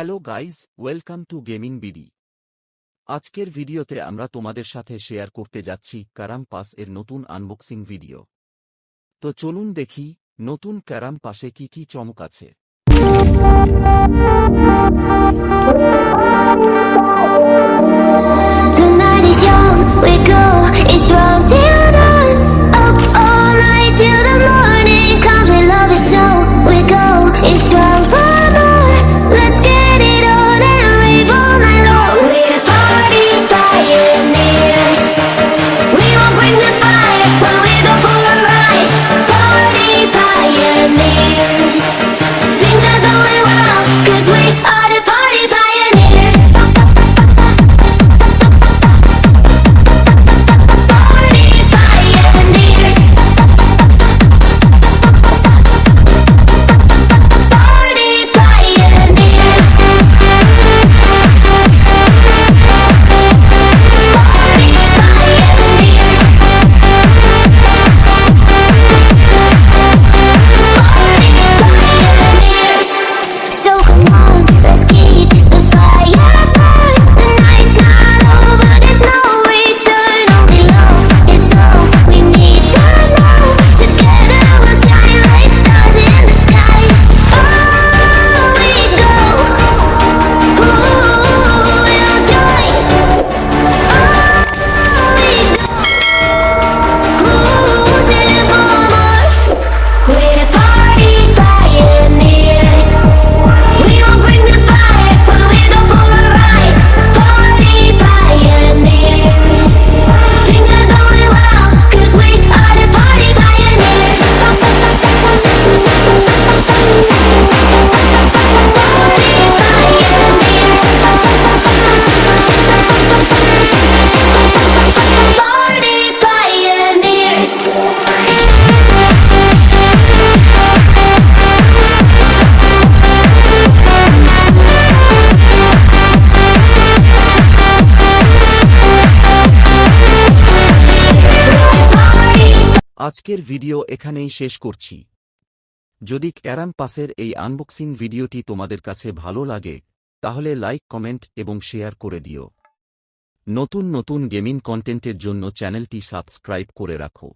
Hello guys welcome to gaming BD. আজকের ভিডিওতে আমরা তোমাদের সাথে শেয়ার করতে যাচ্ছি ক্যারাম পাস এর নতুন আনবক্সিং ভিডিও। তো চলুন দেখি, নতুন ক্যারাম পাসে কি কি চমক আছে। আজকের ভিডিও এখানেই শেষ করছি। যদি ক্যারাম পাসের এই আনবক্সিং ভিডিওটি তোমাদের কাছে ভালো লাগে, তাহলে লাইক, কমেন্ট এবং শেয়ার করে দিও। নতুন নতুন গেমিং কন্টেন্টের জন্য চ্যানেলটি সাবস্ক্রাইব করে রাখো।